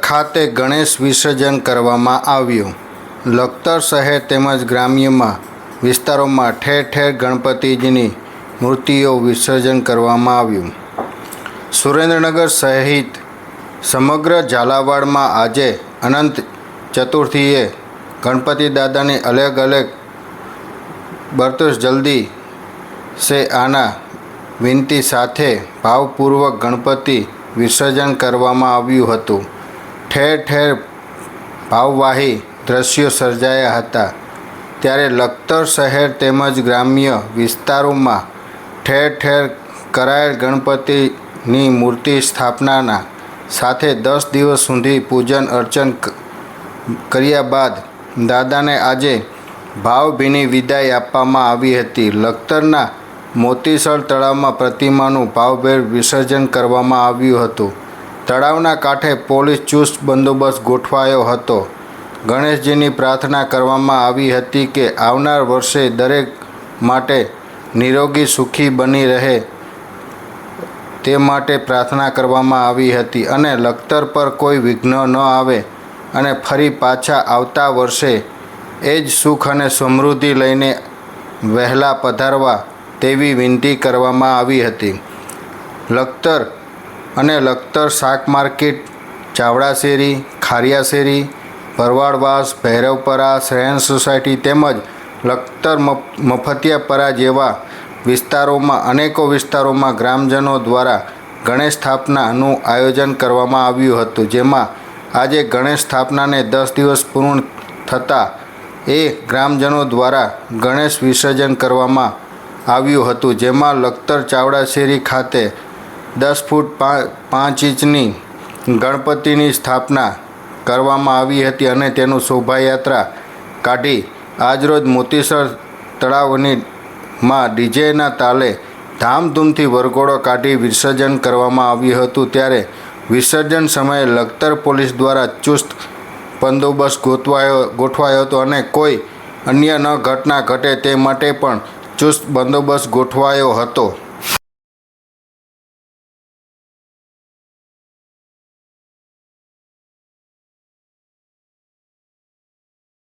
ખાતે ગણેશ વિસર્જન કરવામાં આવ્યું. લખતર શહેર તેમજ ગ્રામ્યમાં વિસ્તારોમાં ઠેર ઠેર ગણપતિજીની મૂર્તિઓ વિસર્જન કરવામાં આવ્યું. સુરેન્દ્રનગર સહિત સમગ્ર ઝાલાવાડમાં આજે અનંત ચતુર્થીએ ગણપતિ દાદાની અલગ અલગ બરતોસ જલ્દી સે આના વિનંતી સાથે ભાવપૂર્વક ગણપતિ વિસર્જન કરવામાં આવ્યું હતું. ઠેર ઠેર ભાવવાહી દ્રશ્યો સર્જાયા હતા. ત્યારે લખતર શહેર તેમજ ગ્રામ્ય વિસ્તારોમાં ઠેર ઠેર કરાયેલ ગણપતિની મૂર્તિ સ્થાપનાના સાથે દસ દિવસ સુધી પૂજન અર્ચન કર્યા બાદ દાદાને આજે ભાવભીની વિદાય આપવામાં આવી હતી. લખતરના મોતીસર તળાવમાં પ્રતિમાનું ભાવભેર વિસર્જન કરવામાં આવ્યું હતું. તળાવના કાંઠે પોલીસ ચુસ્ત બંદોબસ્ત ગોઠવાયો હતો. ગણેશજીની પ્રાર્થના કરવામાં આવી હતી કે આવનાર વર્ષે દરેક માટે નિરોગી સુખી બની રહે તે માટે પ્રાર્થના કરવામાં આવી હતી અને લખતર પર કોઈ વિઘ્ન ન આવે અને ફરી પાછા આવતા વર્ષે એ જ સુખ અને સમૃદ્ધિ લઈને વહેલા પધારવા તેવી વિનંતી કરવામાં આવી હતી. લખતર અને લખતર શાક માર્કેટ ચાવડા શેરી ખારિયા શેરી ભરવાડવાસ, ભૈરવપરા શ્રેયન સોસાયટી તેમજ લખતર મફ- મફતિયાપરા જેવા વિસ્તારોમાં, અનેકો વિસ્તારોમાં ગ્રામજનો દ્વારા ગણેશ સ્થાપનાનું આયોજન કરવામાં આવ્યું હતું. જેમાં આજે ગણેશ સ્થાપનાને દસ દિવસ પૂર્ણ થતાં એ ગ્રામજનો દ્વારા ગણેશ વિસર્જન કરવામાં આવ્યું હતું, જેમાં લખતર ચાવડા શેરી ખાતે દસ ફૂટ પાંચ ઇંચની ગણપતિની સ્થાપના કરવામાં આવી હતી અને તેનું શોભાયાત્રા કાઢી આજરોજ મોતીસર તળાવની માં ડીજેના તાલે ધામધૂમથી વરઘોડો કાઢી વિસર્જન કરવામાં આવ્યું હતું. ત્યારે વિસર્જન સમયે લખતર પોલીસ દ્વારા ચુસ્ત બંદોબસ્ત ગોઠવાયો ગોઠવાયો હતો અને કોઈ અન્ય ન ઘટના ઘટે તે માટે પણ ચુસ્ત બંદોબસ્ત ગોઠવાયો હતો.